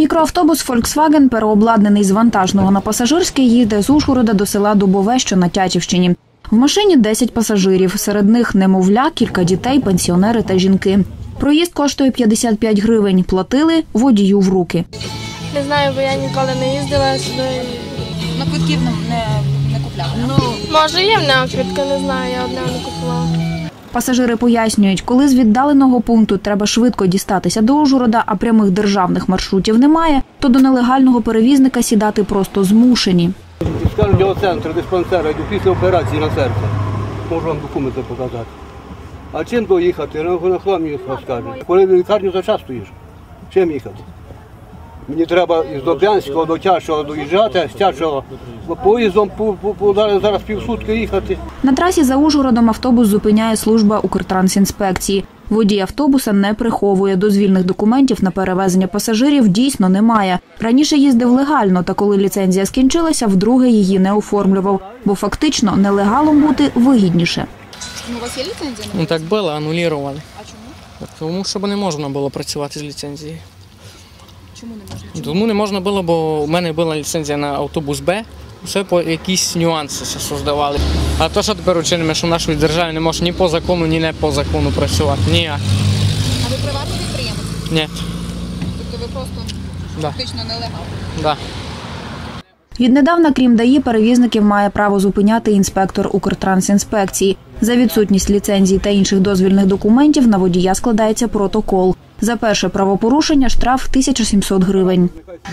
Мікроавтобус Volkswagen, переобладнаний з вантажного на пасажирське, їде з Ужгорода до села Дубове, що на Тячівщині. В машині 10 пасажирів, серед них немовля, кілька дітей, пенсіонери та жінки. Проїзд коштує 55 гривень. Платили водію в руки. Не знаю, бо я ніколи не їздила сюди. На квитків не, не, купляли. Ну, може, є в мене квитки, не знаю, я одне не купувала. Пасажири пояснюють, коли з віддаленого пункту треба швидко дістатися до Ужгорода, а прямих державних маршрутів немає, то до нелегального перевізника сідати просто змушені. Скажу центру диспансера, йду після операції на серце. Можу вам документи показати. А чим доїхати? На хламі скаже. Коли в лікарню за час стоїш, чим їхати? Мені треба із Доб'янського до Тячого доїжджати, з Тячого поїздом по, по, по, зараз, зараз півсутки їхати. На трасі за Ужгородом автобус зупиняє служба Укртрансінспекції. Водій автобуса не приховує дозвільних документів на перевезення пасажирів дійсно немає. Раніше їздив легально, та коли ліцензія скінчилася, вдруге її не оформлював, бо фактично нелегалом бути вигідніше. Ну, у вас є ліцензія? Ну так було, анулювали. А чому? Тому що не можна було працювати з ліцензією. Чому не можна? Тому не можна було, бо в мене була ліцензія на автобус Б. Все по якісь нюанси создавали. А то, що тепер учинимо, що в нашій державі не може ні по закону, ні не по закону працювати. Ніяк. А ви приватний підприємець? Ні. Тобто ви просто Да. фактично нелегал? Да. Віднедавна, крім ДАІ, перевізників має право зупиняти інспектор Укртрансінспекції. За відсутність ліцензій та інших дозвільних документів на водія складається протокол. За перше правопорушення штраф 1700 гривень.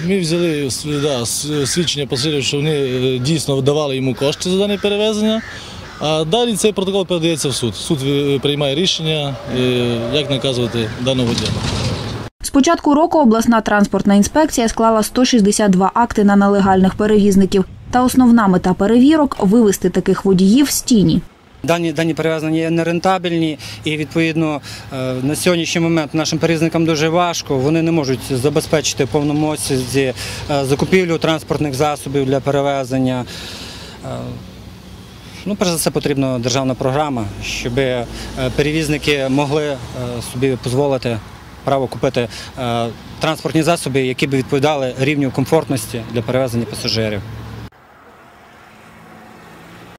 Ми взяли да, свідчення пасажирів, що вони е, дійсно давали йому кошти за дане перевезення. А далі цей протокол передається в суд. Суд е, приймає рішення, е, як наказувати даного водія. З початку року обласна транспортна інспекція склала 162 акти на нелегальних перевізників. Та основна мета перевірок вивести таких водіїв з тіні. Дані дані перевезення є нерентабельні, і відповідно е, на сьогоднішній момент нашим перевізникам дуже важко. Вони не можуть забезпечити в повному обсязі е, закупівлю транспортних засобів для перевезення. Е, Ну, перш за все, потрібна державна програма, щоб перевізники могли собі дозволити право купити е, транспортні засоби, які б відповідали рівню комфортності для перевезення пасажирів.